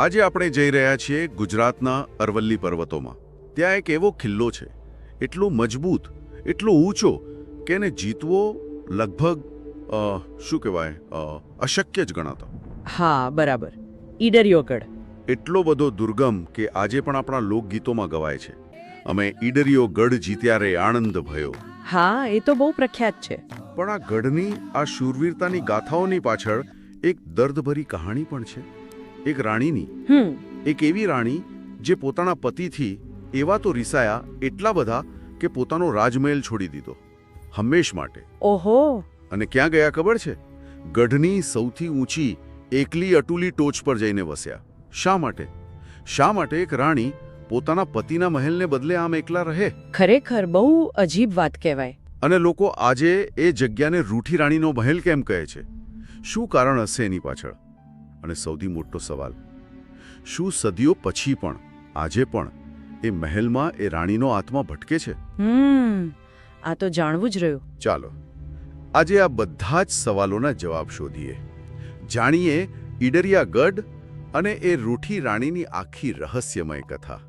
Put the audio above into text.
આજે આપણે જઈ રહ્યા છીએ ગુજરાતના અરવલ્લી પર્વતોમાં. ત્યાં એક એવો કિલ્લો છે. એટલો મજબૂત એટલો ઊંચો કે એને જીતવો લગભગ શું કહેવાય અશક્ય જ ગણાતો. હા બરાબર. ઈડરિયોગઢ. એટલો બધો દુર્ગમ કે આજે પણ આપણા લોકગીતોમાં ગવાય છે. અમે ઈડરિયો ગઢ જીત્યા રે આનંદ ભયો. હા એ તો બહુ પ્રખ્યાત છે. પણ આ ગઢની આ શૂરવીરતાની ગાથાઓની પાછળ એક દર્દભરી કહાણી પણ છે. એક રાણીની હમ. એક એવી રાણી જે પોતાના પતિથી એવા તો રિસાયા એટલા બધા કે પોતાનો રાજમહેલ છોડી દીધો હંમેશ માટે. ઓહો. અને ક્યાં ગયા ખબર છે? ગઢની સૌથી ઊંચી એકલી અટુલી ટોચ પર જઈને વસ્યા. શા માટે? શા માટે એક રાણી પોતાના પતિના મહેલને બદલે આમ એકલા રહે? ખરેખર બહુ અજીબ વાત કહેવાય. અને લોકો આજે એ જગ્યાને રૂઠી રાણીનો મહેલ કેમ કહે છે? શું કારણ હશે એની પાછળ? અને સૌથી મોટો સવાલ શું સદીઓ પછી પણ આજે પણ એ મહેલમાં એ રાણીનો આત્મા ભટકે છે? આ તો જાણવું જ રહ્યું. ચાલો આજે આ બધા જ સવાલોના જવાબ શોધીએ. જાણીએ ઈડરિયા ગઢ અને એ રૂઠી રાણીની આખી રહસ્યમય કથા.